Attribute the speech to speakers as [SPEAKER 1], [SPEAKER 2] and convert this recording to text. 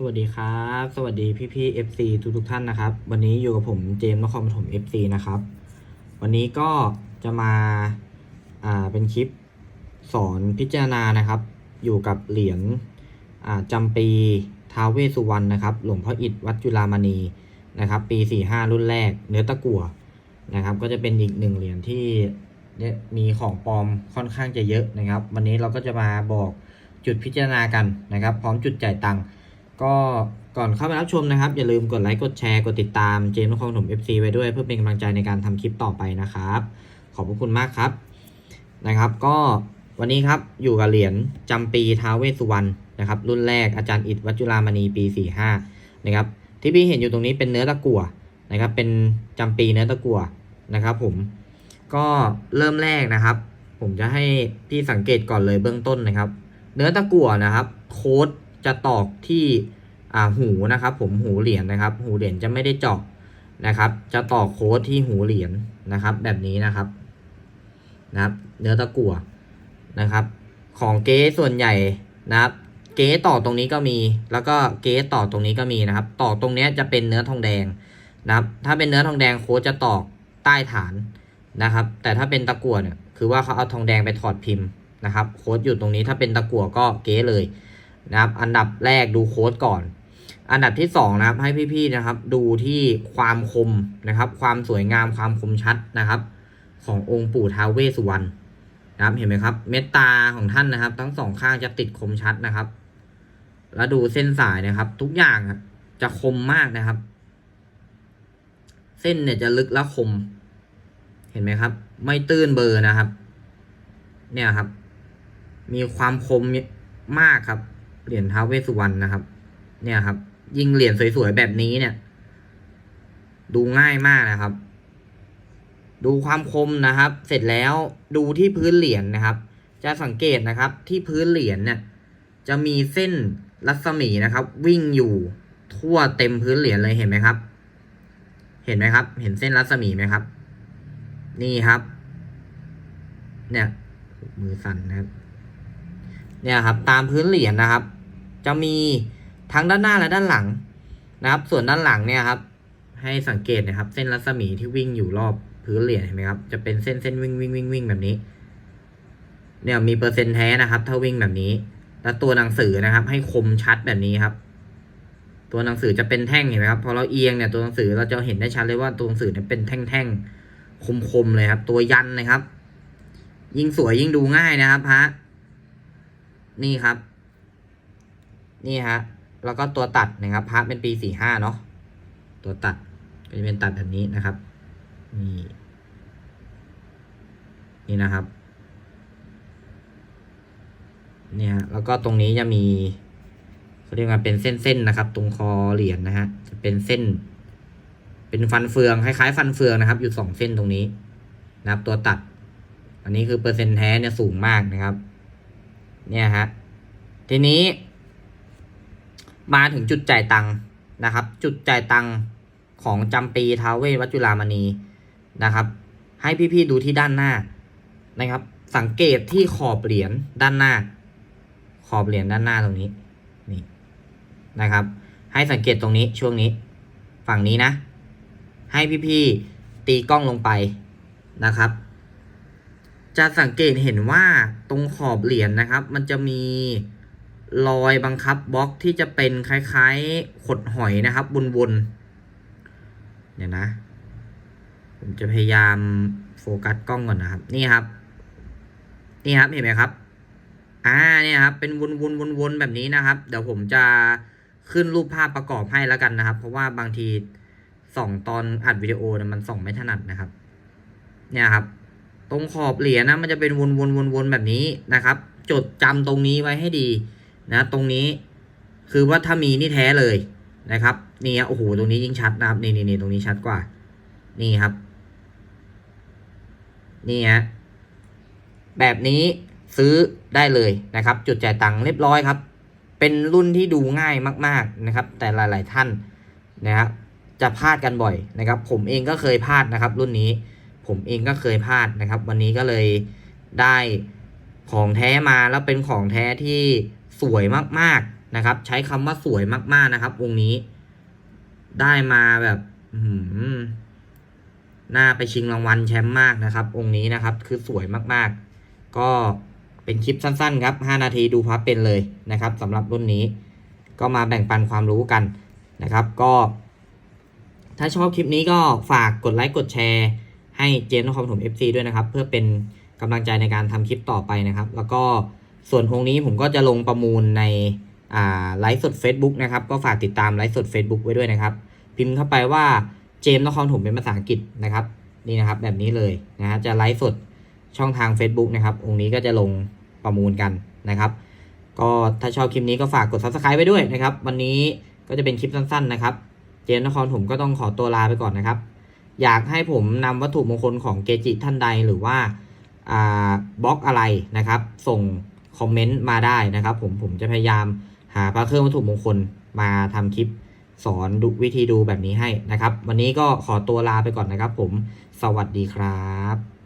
[SPEAKER 1] สวัสดีครับ สวัสดีพี่พี่ FC ทุกทุกท่านนะครับ วันนี้อยู่กับผมเจมส์นครปฐม FC นะครับ วันนี้ก็จะมาอ่าเป็นคลิปสอนพิจารณานะครับ อยู่กับเหรียญอ่าจำปีท้าวเวสุวรรณนะครับ หลวงพ่ออิฐวัดจุฬามณีนะครับ ปี 45 รุ่นแรก เนื้อตะกั่วนะครับ ก็จะเป็นอีกหนึ่งเหรียญที่มีของปลอมค่อนข้างจะเยอะนะครับ วันนี้เราก็จะมาบอกจุดพิจารณากันนะครับ พร้อมจุดจ่ายตังค์ ก็ก่อนเข้าไปรับชมนะครับ อย่าลืมกดไลค์กดแชร์กดติดตามเจมส์นครปฐม FC ไว้ด้วยเพื่อเป็นกำลังใจในการทำคลิปต่อไปนะครับ ขอบพระคุณมากครับนะครับ ก็วันนี้ครับอยู่กับเหรียญจำปีท้าวเวสุวรรณนะครับ รุ่นแรกอาจารย์อิฐวัจจุรามณีปี 45นะครับที่พี่เห็นอยู่ตรงนี้เป็นเนื้อตะกั่วนะครับ เป็นจำปีเนื้อตะกั่วนะครับ ผมก็เริ่มแรกนะครับ ผมจะให้พี่สังเกตก่อนเลยเบื้องต้นนะครับ เนื้อตะกั่วนะครับ โค้ด จะตอกที่หูนะครับ ผมหูเหรียญนะครับ หูเหรียญจะไม่ได้เจาะนะครับ จะตอกโค้ดที่หูเหรียญนะครับ แบบนี้นะครับนะครับ เนื้อตะกั่วนะครับ ของเก๊ส่วนใหญ่นะครับ เก๊ต่อตรงนี้ก็มี แล้วก็เก๊ต่อตรงนี้ก็มีนะครับ ต่อตรงนี้จะเป็นเนื้อทองแดงนะครับ ถ้าเป็นเนื้อทองแดงโค้ดจะตอกใต้ฐานนะครับ แต่ถ้าเป็นตะกั่วเนี่ยคือว่าเขาเอาทองแดงไปถอดพิมพ์นะครับ โค้ดอยู่ตรงนี้ถ้าเป็นตะกั่วก็เก๊เลย นะครับ อันดับแรกดูโค้ดก่อน อันดับที่สองนะครับให้พี่ๆนะครับ ดูที่ความคมนะครับ ความสวยงามความคมชัดนะครับ ขององค์ปู่ท้าวเวสสุวรรณนะครับเห็นไหมครับ เมตตาของท่านนะครับ ทั้งสองข้างจะติดคมชัดนะครับ แล้วดูเส้นสายนะครับ ทุกอย่างจะคมมากนะครับ เส้นเนี่ยจะลึกและคม เห็นไหมครับ ไม่ตื้นเบอร์นะครับ เนี่ยครับ มีความคมมากครับ เหรียญท้าวเวสสุวรรณนะครับ เนี่ยครับ ยิงเหรียญสวยๆแบบนี้เนี่ย ดูง่ายมากนะครับ ดูความคมนะครับ เสร็จแล้วดูที่พื้นเหรียญนะครับ จะสังเกตนะครับ ที่พื้นเหรียญเนี่ย จะมีเส้นรัศมีนะครับ วิ่งอยู่ทั่วเต็มพื้นเหรียญเลยเห็นไหมครับ เห็นไหมครับ เห็นเส้นรัศมีไหมครับ นี่ครับ เนี่ยมือสั่นนะครับ เนี่ยครับ ตามพื้นเหรียญนะครับ จะมีทั้งด้านหน้าและด้านหลังนะครับ ส่วนด้านหลังเนี่ยครับ ให้สังเกตนะครับ เส้นรัศมีที่วิ่งอยู่รอบพื้นเหรียญเห็นไหมครับจะเป็นเส้นเส้นวิ่งวิ่งวิ่งวิ่งแบบนี้ เนี่ยมีเปอร์เซ็นต์แท้นะครับ ถ้าวิ่งแบบนี้ แล้วตัวหนังสือนะครับ ให้คมชัดแบบนี้ครับ ตัวหนังสือจะเป็นแท่งเห็นไหมครับพอเราเอียงเนี่ยตัวหนังสือเราจะเห็นได้ชัดเลยว่าตัวหนังสือเนี่ยเป็นแท่งๆคมๆเลยครับ ตัวยันนะครับ ยิ่งสวยยิ่งดูง่ายนะครับพระนี่ครับ นี่ฮะ แล้วก็ตัวตัดนะครับพระเป็นปีสี่ห้าเนาะ ตัวตัดก็จะเป็นตัดแบบนี้นะครับ นี่ นี่นะครับ เนี่ยแล้วก็ตรงนี้จะมีเขาเรียกว่าเป็นเส้นๆนะครับ ตรงคอเหรียญนะฮะ จะเป็นเส้น เป็นฟันเฟืองคล้ายๆ ฟันเฟืองนะครับ อยู่สองเส้นตรงนี้นะครับ ตัวตัด อันนี้คือเปอร์เซ็นต์แท้เนี่ยสูงมากนะครับ เนี่ยฮะ ทีนี้ มาถึงจุดจ่ายตังค์นะครับ จุดจ่ายตังค์ของจำปีท้าวเววัจจุรามณีนะครับ ให้พี่ๆดูที่ด้านหน้านะครับ สังเกตที่ขอบเหรียญด้านหน้า ขอบเหรียญด้านหน้าตรงนี้นี่นะครับ ให้สังเกตตรงนี้ช่วงนี้ฝั่งนี้นะ ให้พี่ๆตีกล้องลงไปนะครับ จะสังเกตเห็นว่าตรงขอบเหรียญนะครับ มันจะมี รอยบังคับบล็อกที่จะเป็นคล้ายๆขดหอยนะครับวนๆเดี๋ยวนะ ผมจะพยายามโฟกัสกล้องก่อนนะครับ นี่ครับ นี่ครับเห็นไหมครับ อ่าเนี่ยครับ เป็นวนวนวนวนๆแบบนี้นะครับ เดี๋ยวผมจะขึ้นรูปภาพประกอบให้แล้วกันนะครับ เพราะว่าบางทีส่องตอนอัดวิดีโอเนี่ยมันส่องไม่ถนัดนะครับ เนี่ยครับ ตรงขอบเหรียญนะมันจะเป็นวนวนวนวนแบบนี้นะครับ จดจำตรงนี้ไว้ให้ดี นะตรงนี้คือว่าถ้ามีนี่แท้เลยนะครับนี่ฮะโอ้โหตรงนี้ยิ่งชัดนะครับนี่นี่นี่ตรงนี้ชัดกว่า นี่ครับ นี่ฮะแบบนี้ซื้อได้เลยนะครับ จุดจ่ายตังค์เรียบร้อยครับ เป็นรุ่นที่ดูง่ายมาก ๆนะครับ แต่หลาย ๆ ท่านนะครับจะพลาดกันบ่อยนะครับ ผมเองก็เคยพลาดนะครับ รุ่นนี้ผมเองก็เคยพลาดนะครับ วันนี้ก็เลยได้ของแท้มาแล้วเป็นของแท้ที่ สวยมากๆนะครับ ใช้คำว่าสวยมากๆนะครับ องค์นี้ ได้มาแบบหือน่าไปชิงรางวัลแชมป์มากนะครับ องค์นี้นะครับ คือสวยมากๆ ก็เป็นคลิปสั้นๆ ครับ 5 นาทีดูพับเป็นเลยนะครับสำหรับรุ่นนี้ ก็มาแบ่งปันความรู้กันนะครับ ก็ ถ้าชอบคลิปนี้ก็ฝากกดไลค์กดแชร์ให้เจนนครปฐม FC ด้วยนะครับ เพื่อเป็นกำลังใจในการทำคลิปต่อไปนะครับ แล้วก็ ส่วนองนี้ผมก็จะลงประมูลในไลฟ์สด Facebook นะครับ ก็ฝากติดตามไลฟ์สด Facebook ไว้ด้วยนะครับ พิมพ์เข้าไปว่าเจมส์นครปฐมเป็นภาษาอังกฤษนะครับนี่นะครับแบบนี้เลยนะฮะจะไลฟ์สดช่องทาง Facebook นะครับองค์นี้ก็จะลงประมูลกันนะครับ ก็ถ้าชอบคลิปนี้ก็ฝากกด subscribe ไว้ด้วยนะครับ วันนี้ก็จะเป็นคลิปสั้นๆนะครับ เจมส์นครผมก็ต้องขอตัวลาไปก่อนนะครับ อยากให้ผมนำวัตถุมงคลของเกจิท่านใดหรือว่าบล็อกอะไรนะครับ ส่ง คอมเมนต์มาได้นะครับ ผมผมจะพยายามหาพระเครื่องวัตถุมงคลมาทำคลิปสอนดูวิธีดูแบบนี้ให้นะครับ วันนี้ก็ขอตัวลาไปก่อนนะครับ ผมสวัสดีครับ